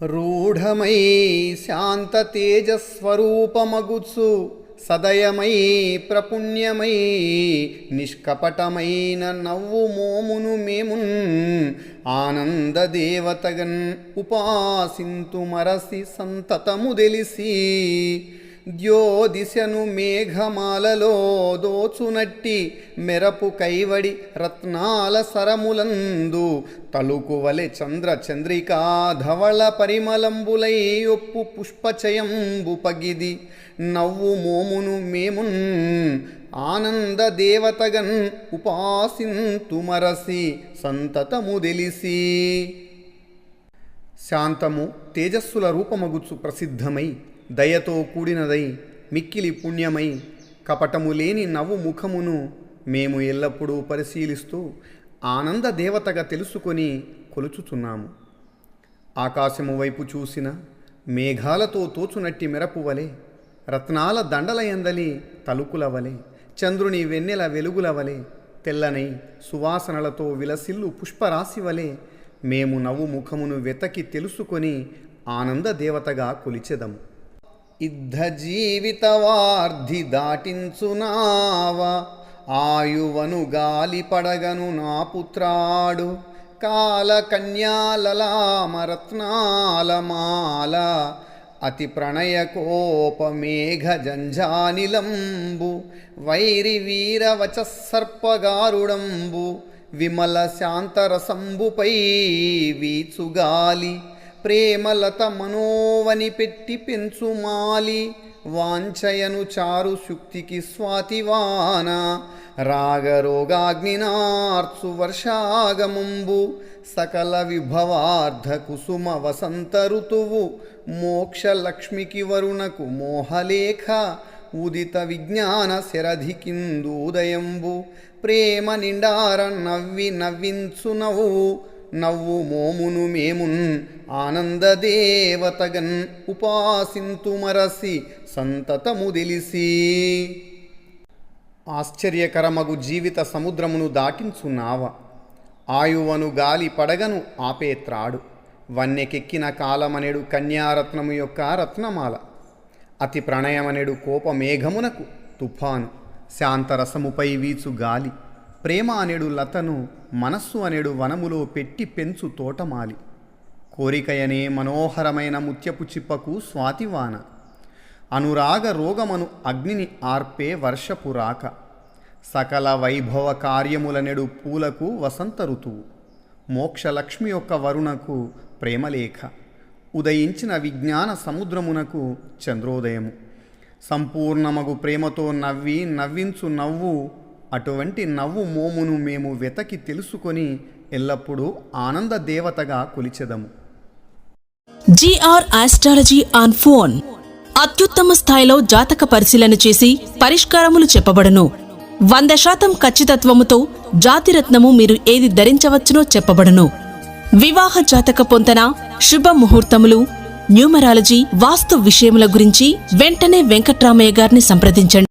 రూఢమై శాంత తేజస్వరూపమగుత్సు సదయమై ప్రపుణ్యమై నిష్కపటమైన నవ్వు మోమును మేమున్ ఆనందదేవతగన్ ఉపాసింతు మరసి సంతతము తెలిసి ద్యోదిశను మేఘమాలలో దోచునట్టి మెరపు కైవడి రత్నాల సరములందు తలుకువలె చంద్ర చంద్రికా ధవళ పరిమళంబులై ఒప్పు పుష్పచయంబు పగిది. నవ్వు మోమును మేమున్ ఆనంద దేవతగన్ ఉపాసింతుమరసి సంతతము తెలిసి శాంతము తేజస్సుల రూపమగుచు ప్రసిద్ధమై దయతో కూడినదై మిక్కిలి పుణ్యమై కపటము లేని నవ్వు ముఖమును మేము ఎల్లప్పుడూ పరిశీలిస్తూ ఆనంద దేవతగా తెలుసుకొని కొలుచుచున్నాము. ఆకాశము వైపు చూసిన మేఘాలతో తోచునట్టి మెరపు వలె రత్నాల దండలయందలి తలుకుల వలె చంద్రుని వెన్నెల వెలుగుల వలె తెల్లనై సువాసనలతో విలసిల్లు పుష్పరాశి వలె మేము నవ్వు ముఖమును వెతకి తెలుసుకొని ఆనంద దేవతగా కొలిచెదము. ఇద్ధ జీవితవార్ధి దాటించునావ. ఆయువను గాలి పడగను నా పుత్రాడు. కాలకన్యాలమరత్నాల మాల. అతి ప్రణయ మేఘ జంఝానిలంబు వైరి వీర సర్పగారుడంబు విమల శాంతరసంబుపై వీచుగాలి. ప్రేమలత మనోవని పెట్టి పెంచుమాలి వాంఛయను చారు శుక్తికి స్వాతివాన. రాగరోగాగ్నినార్చు వర్షాగమంబు. సకల విభవార్ధ కుసుమ వసంత ఋతువు. మోక్ష లక్ష్మికి వరుణకు మోహలేఖ. ఉదిత విజ్ఞాన శరధికిందూదయంబు ప్రేమ నిండార నవ్వి నవ్వించునవు. నవ్వు మోమును మేమున్ ఆనందదేవతగన్ ఉపాసింతుమరసి సంతతము తెలిసి. ఆశ్చర్యకరమగు జీవిత సముద్రమును దాటించు నావ. ఆయువను గాలి పడగను ఆపే త్రాడు. వన్నెకెక్కిన కాలమనెడు కన్యారత్నము యొక్క రత్నమాల. అతి ప్రణయమనెడు కోపమేఘమునకు తుఫాను. శాంతరసముపై వీచు గాలి. ప్రేమ అనేడు లతను మనస్సు అనేడు వనములో పెట్టి పెంచు తోటమాలి. కోరికయనే మనోహరమైన ముత్యపు చిప్పకు స్వాతివాన. అనురాగ రోగమను అగ్నిని ఆర్పే వర్షపు రాక. సకల వైభవ కార్యములనెడు పూలకు వసంత ఋతువు. మోక్షలక్ష్మి యొక్క వరుణకు ప్రేమలేఖ. ఉదయించిన విజ్ఞాన సముద్రమునకు చంద్రోదయము. సంపూర్ణమగు ప్రేమతో నవ్వి నవ్వించు నవ్వు అటువంటి నవ్వు మోమును మేము వెతకి తెలుసుకొని ఎల్లప్పుడూ ఆనంద దేవతగా కొలిచెదము. జిఆర్ ఆస్ట్రాలజీ ఆన్ ఫోన్ అత్యుత్తమ స్థాయిలో జాతక పరిశీలన చేసి పరిష్కారములు చెప్పబడును. వంద శాతం ఖచ్చితత్వముతో జాతిరత్నము మీరు ఏది ధరించవచ్చునో చెప్పబడును. వివాహ జాతక పొంతన శుభ ముహూర్తములు న్యూమరాలజీ వాస్తు విషయముల గురించి వెంటనే వెంకట్రామయ్య గారిని సంప్రదించండి.